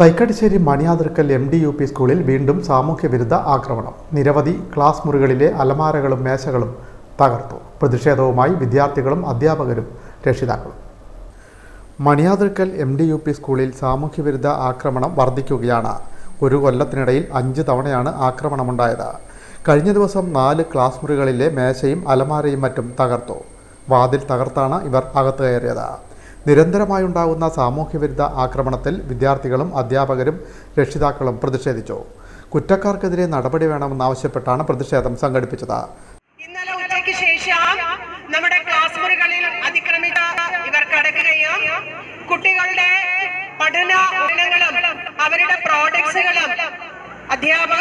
Thaikkattussery Maniyathirkkal M D U P സ്കൂളിൽ വീണ്ടും സാമൂഹ്യ വിരുദ്ധ ആക്രമണം. നിരവധി ക്ലാസ് മുറികളിലെ അലമാരകളും മേശകളും തകർത്തു. പ്രതിഷേധവുമായി വിദ്യാർത്ഥികളും അധ്യാപകരും രക്ഷിതാക്കളും. Maniyathirkkal M D U P സ്കൂളിൽ സാമൂഹ്യവിരുദ്ധ ആക്രമണം വർദ്ധിക്കുകയാണ്. ഒരു കൊല്ലത്തിനിടയിൽ അഞ്ച് തവണയാണ് ആക്രമണമുണ്ടായത്. കഴിഞ്ഞ ദിവസം നാല് ക്ലാസ് മുറികളിലെ മേശയും അലമാരയും മറ്റും തകർത്തു. വാതിൽ തകർത്താണ് ഇവർ അകത്ത് കയറിയത്. നിരന്തരമായുണ്ടാകുന്ന സാമൂഹ്യവിരുദ്ധ ആക്രമണത്തിൽ വിദ്യാർത്ഥികളും അധ്യാപകരും രക്ഷിതാക്കളും പ്രതിഷേധിച്ചു. കുറ്റക്കാർക്കെതിരെ നടപടി വേണമെന്നാവശ്യപ്പെട്ടാണ് പ്രതിഷേധം സംഘടിപ്പിച്ചത്. ഇന്നലെ ഉച്ചയ്ക്ക് നമ്മുടെ ക്ലാസ് മുറികളിൽ കുട്ടികളുടെ അവരുടെ അധ്യാപക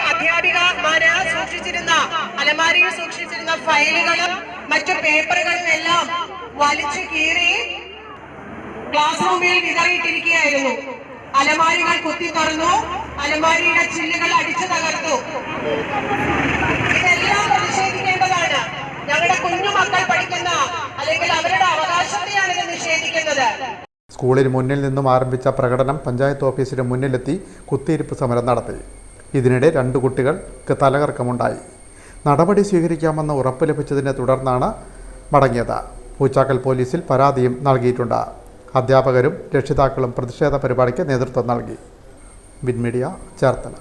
സൂക്ഷിച്ചിരുന്ന അലമാരിയിൽ സൂക്ഷിച്ചിരുന്ന ഫയലുകളും മറ്റു പേപ്പറുകളും എല്ലാം വലിച്ചു കീറി ക്ലാസ് റൂമിൽ വിതറിയിട്ടിരിക്കുകയായിരുന്നു. അലമാരികൾ കുത്തി തുറന്നു. അലമാരിയുടെ ചില്ലുകൾ അടിച്ചു തകർത്തു. ഇതെല്ലാം പ്രതിഷേധിക്കേണ്ടതാണ് ഞങ്ങളുടെ കുഞ്ഞു മക്കൾ പഠിക്കുന്ന അല്ലെങ്കിൽ അവരുടെ അവകാശത്തെയാണ് ഇത് നിഷേധിക്കുന്നത്. സ്കൂളിന് മുന്നിൽ നിന്നും ആരംഭിച്ച പ്രകടനം പഞ്ചായത്ത് ഓഫീസിന് മുന്നിലെത്തി കുത്തിയിരിപ്പ് സമരം നടത്തി. ഇതിനിടെ രണ്ട് കുട്ടികൾക്ക് തലകറക്കമുണ്ടായി. നടപടി സ്വീകരിക്കാമെന്ന് ഉറപ്പ് ലഭിച്ചതിനെ തുടർന്നാണ് മടങ്ങിയത്. പൂച്ചാക്കൽ പോലീസിൽ പരാതിയും നൽകിയിട്ടുണ്ട്. അധ്യാപകരും രക്ഷിതാക്കളും പ്രതിഷേധ പരിപാടിക്ക് നേതൃത്വം നൽകി. വിൻമീഡിയ ചേർത്തല.